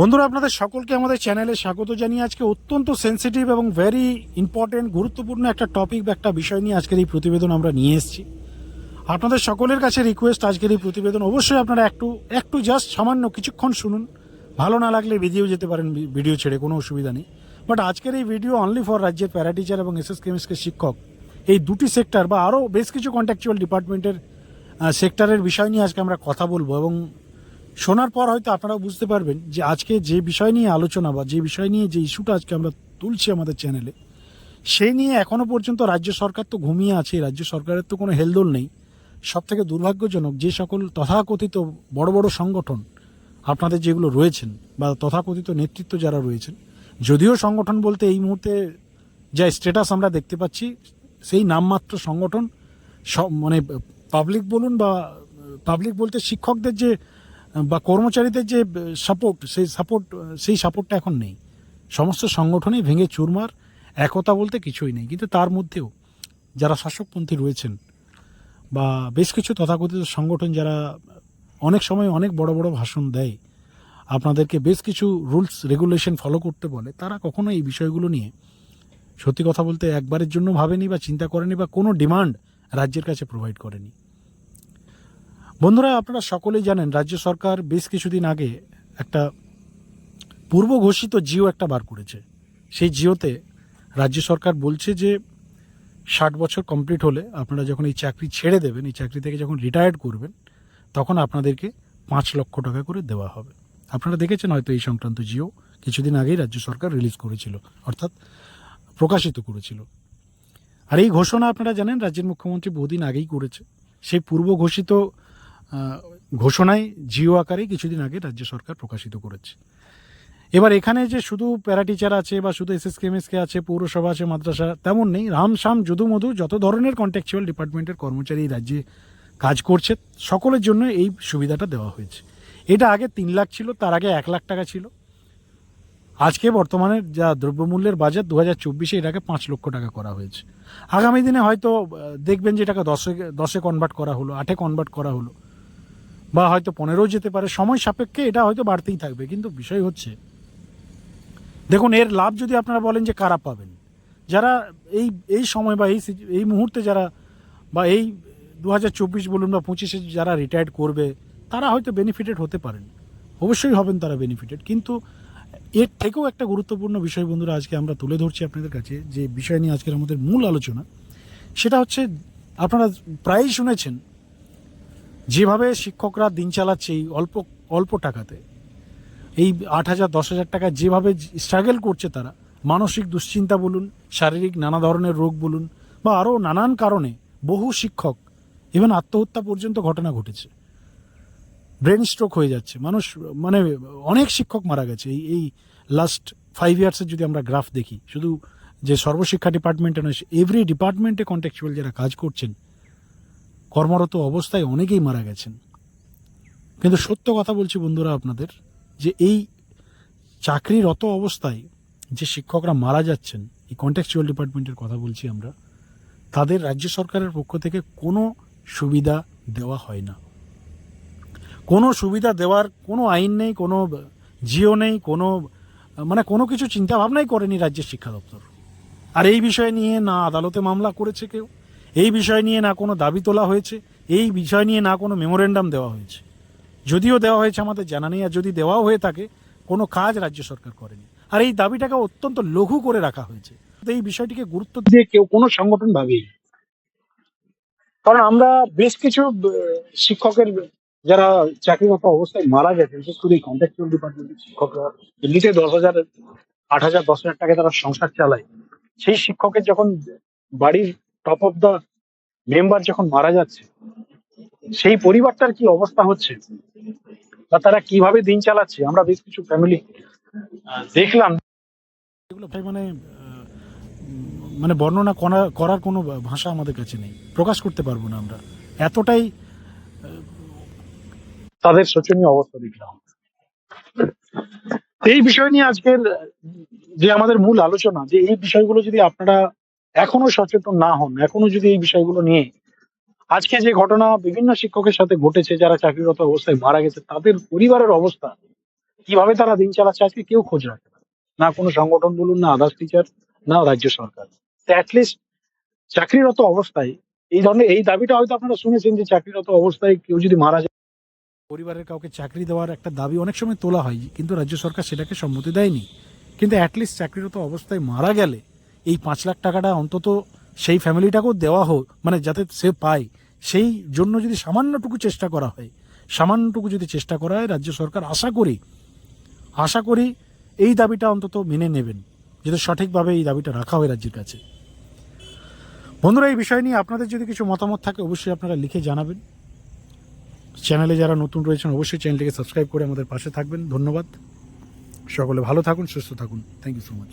বন্ধুরা, আপনাদের সকলকে আমাদের চ্যানেলে স্বাগত জানিয়ে আজকে অত্যন্ত সেন্সিটিভ এবং ভেরি ইম্পর্টেন্ট গুরুত্বপূর্ণ একটা টপিক বা একটা বিষয় নিয়ে আজকের এই প্রতিবেদন আমরা নিয়ে এসেছি। আপনাদের সকলের কাছে রিকোয়েস্ট আজকের এই প্রতিবেদন। অবশ্যই আপনারা একটু একটু জাস্ট সামান্য কিছুক্ষণ শুনুন। ভালো না লাগলে ভিডিও যেতে পারেন ভিডিও ছেড়ে, কোনো অসুবিধা নেই। বাট আজকের এই ভিডিও অনলি ফর রাজ্যের প্যারা টিচার এবং এস এস কেমিস্ট্রি শিক্ষক। এই দুটি সেক্টর বা আরও বেশ কিছু কন্ট্রাকচুয়াল ডিপার্টমেন্টের সেক্টরের বিষয় নিয়ে আজকে আমরা কথা বলব এবং শোনার পর হয়তো আপনারা বুঝতে পারবেন যে আজকে যে বিষয় নিয়ে আলোচনা বা যে বিষয় নিয়ে যে ইস্যুটা আজকে আমরা তুলছি আমাদের চ্যানেলে, সেই নিয়ে এখনও পর্যন্ত রাজ্য সরকার তো ঘুমিয়ে আছে, রাজ্য সরকারের তো কোনো হেলদোল নেই। সব থেকে দুর্ভাগ্যজনক যে সকল তথাকথিত বড় বড় সংগঠন আপনাদের যেগুলো রয়েছেন বা তথাকথিত নেতৃত্ব যারা রয়েছেন, যদিও সংগঠন বলতে এই মুহূর্তে যা স্ট্যাটাস আমরা দেখতে পাচ্ছি, সেই নামমাত্র সংগঠন, সব মানে পাবলিক বলুন বা পাবলিক বলতে শিক্ষকদের যে বা কর্মচারীদের যে সাপোর্ট সেই সাপোর্ট সেই সাপোর্টটা এখন নেই। সমস্ত সংগঠনই ভেঙে চুরমার, একতা বলতে কিছুই নেই। কিন্তু তার মধ্যেও যারা শাসকপন্থী রয়েছেন বা বেশ কিছু তথাকথিত সংগঠন যারা অনেক সময় অনেক বড় বড় ভাষণ দেয়, আপনাদেরকে বেশ কিছু রুলস রেগুলেশন ফলো করতে বলে, তারা কখনো এই বিষয়গুলো নিয়ে সত্যি কথা বলতে একবারের জন্য ভাবেনি বা চিন্তা করেনি বা কোনো ডিমান্ড রাজ্যের কাছে প্রোভাইড করেনি। বন্ধুরা, আপনারা সকলেই জানেন রাজ্য সরকার বেশ কিছুদিন আগে একটা পূর্ব ঘোষিত জিও একটা বার করেছে। সেই জিওতে রাজ্য সরকার বলছে যে, ষাট বছর কমপ্লিট হলে আপনারা যখন এই চাকরি ছেড়ে দেবেন, এই চাকরি থেকে যখন রিটায়ার্ড করবেন, তখন আপনাদেরকে পাঁচ লক্ষ টাকা করে দেওয়া হবে। আপনারা দেখেছেন হয়তো এই সংক্রান্ত জিও কিছুদিন আগেই রাজ্য সরকার রিলিজ করেছিল, অর্থাৎ প্রকাশিত করেছিল। আর এই ঘোষণা আপনারা জানেন রাজ্যের মুখ্যমন্ত্রী বহুদিন আগেই করেছে। সেই পূর্ব ঘোষিত ঘোষণায় জিও আকারে কিছুদিন আগে রাজ্য সরকার প্রকাশিত করেছে। এবার এখানে যে শুধু প্যারা টিচার আছে বা শুধু এস এস কেমএসকে আছে, পৌরসভা আছে, মাদ্রাসা, তেমন নেই রাম শাম যদু মধু যত ধরনের কন্ট্রাকচুয়াল ডিপার্টমেন্টের কর্মচারী রাজ্যে কাজ করছে, সকলের জন্য এই সুবিধাটা দেওয়া হয়েছে। এটা আগে তিন লাখ ছিল, তার আগে এক লাখ টাকা ছিল। আজকে বর্তমানে যা দ্রব্যমূল্যের বাজার দু হাজার চব্বিশে এটাকে পাঁচ লক্ষ টাকা করা হয়েছে। আগামী দিনে হয়তো দেখবেন যে এটাকে দশে দশে কনভার্ট করা হলো, আটে কনভার্ট করা হলো। বা হয়তো পনেরোও যেতে পারে, সময় সাপেক্ষে এটা হয়তো বাড়তেই থাকবে। কিন্তু বিষয় হচ্ছে, দেখুন, এর লাভ যদি আপনারা বলেন যে কারা পাবেন? যারা এই এই সময় বা এই এই মুহূর্তে যারা বা এই দু হাজার চব্বিশ বলুন বা পঁচিশে যারা রিটায়ার্ড করবে, তারা হয়তো বেনিফিটেড হতে পারেন। অবশ্যই হবেন তারা বেনিফিটেড কিন্তু এর থেকেও একটা গুরুত্বপূর্ণ বিষয় বন্ধুরা, আজকে আমরা তুলে ধরছি আপনাদের কাছে, যে বিষয় নিয়ে আজকের আমাদের মূল আলোচনা। সেটা হচ্ছে, আপনারা প্রায়ই শুনেছেন যেভাবে শিক্ষকরা দিন চালাচ্ছে এই অল্প অল্প টাকাতে, এই আট হাজার, দশ হাজার টাকা যেভাবে স্ট্রাগল করছে তারা, মানসিক দুশ্চিন্তা বলুন, শারীরিক নানা ধরনের রোগ বলুন, বা আরও নানান কারণে বহু শিক্ষক ইভেন আত্মহত্যা পর্যন্ত ঘটনা ঘটেছে। ব্রেন স্ট্রোক হয়ে যাচ্ছে। মানুষ মানে অনেক শিক্ষক মারা গেছে। এই এই লাস্ট ফাইভ ইয়ার্সের যদি আমরা গ্রাফ দেখি, শুধু যে সর্বশিক্ষা ডিপার্টমেন্টে নয় এভরি ডিপার্টমেন্টে কন্ট্যাকচুয়াল যারা কাজ করছেন কর্মরত অবস্থায় অনেকেই মারা গেছেন। কিন্তু সত্য কথা বলছি বন্ধুরা আপনাদের, যে এই চাকরিরত অবস্থায় যে শিক্ষকরা মারা যাচ্ছেন, এই কন্ট্যাকচুয়াল ডিপার্টমেন্টের কথা বলছি আমরা, তাদের রাজ্য সরকারের পক্ষ থেকে কোনো সুবিধা দেওয়া হয় না। কোনো সুবিধা দেওয়ার কোনো আইন নেই, কোনো জিও নেই, কোনো মানে কোনো কিছু চিন্তা ভাবনাই করেনি রাজ্যের শিক্ষা দপ্তর। আর এই বিষয় নিয়ে না আদালতে মামলা করেছে কেউ। এই বিষয় নিয়ে না কোনো দাবি তোলা হয়েছে, এই বিষয় নিয়ে না কোনো মেমোরেন্ডাম দেওয়া হয়েছে। যদিও দেওয়া হয়েছে আমাদের জানা নেই, আর যদি দেওয়াও হয়ে থাকে, কোনো কাজ রাজ্য সরকার করেনি। আর এই দাবিটাকে অত্যন্ত লঘু করে রাখা হয়েছে। এই বিষয়টিকে গুরুত্ব দিয়ে কেউ কোনো সংগঠন ভাবেই কারণ আমরা বেশ কিছু শিক্ষকের যারা চাকরিরত অবস্থায় মারা গেছে বিশেষ করে কন্ট্রাকচুয়াল ডিপার্টমেন্টের শিক্ষকরা এমনিতে দশ হাজার, আট হাজার, দশ হাজার টাকা তারা সংসার চালায়। সেই শিক্ষকের যখন বাড়ির টপ অফ দা মেম্বার যখন মারা যাচ্ছে সেই পরিবারটার কি অবস্থা হচ্ছে? বা তারা কীভাবে দিন চালাচ্ছে? আমরা বেশ কিছু ফ্যামিলি দেখলাম। এগুলো ভাই মানে মানে বর্ণনা করা- করার কোনো ভাষা আমাদের কাছে নেই। প্রকাশ করতে পারব না আমরা। এতটাই তাদের শোচনীয় অবস্থা দেখলাম। এই বিষয় নিয়ে আজকের যে আমাদের মূল আলোচনা যে এই বিষয়গুলো যদি আপনারা এখনও সচেতন না হন, এখনও যদি এই বিষয়গুলো নিয়ে আজকে যে ঘটনা বিভিন্ন শিক্ষকের সাথে ঘটেছে, যারা চাকরিরত অবস্থায় মারা গেছে, তাদের পরিবারের অবস্থা, কীভাবে তারা দিন চালাচ্ছে, আজকে কেউ খোঁজ রাখে না। কোনো সংগঠন বলুন, না আদার্স টিচার না রাজ্য সরকার। চাকরিরত অবস্থায়, এই ধরনের, এই দাবিটা হয়তো আপনারা শুনেছেন যে চাকরিরত অবস্থায় কেউ যদি মারা যায় পরিবারের কাউকে চাকরি দেওয়ার একটা দাবি অনেক সময় তোলা হয়, কিন্তু রাজ্য সরকার সেটাকে সম্মতি দেয়নি। কিন্তু অ্যাটলিস্ট চাকরিরত অবস্থায় মারা গেলে এই পাঁচ লাখ টাকাটা অন্তত সেই ফ্যামিলিটাকেও দেওয়া হোক মানে যাতে সে পায়। সেই জন্য যদি সামান্যটুকু চেষ্টা করা হয়, সামান্যটুকু যদি চেষ্টা করা হয়, রাজ্য সরকার আশা করি আশা করি এই দাবিটা অন্তত মেনে নেবেন, যাতে সঠিকভাবে এই দাবিটা রাখা হয় রাজ্যের কাছে। বন্ধুরা, এই বিষয় নিয়ে আপনাদের যদি কিছু মতামত থাকে, অবশ্যই আপনারা লিখে জানাবেন। চ্যানেলে যারা নতুন রয়েছেন, অবশ্যই চ্যানেলটিকে সাবস্ক্রাইব করে আমাদের পাশে থাকবেন। ধন্যবাদ। সকলে ভালো থাকুন, সুস্থ থাকুন। Thank you so much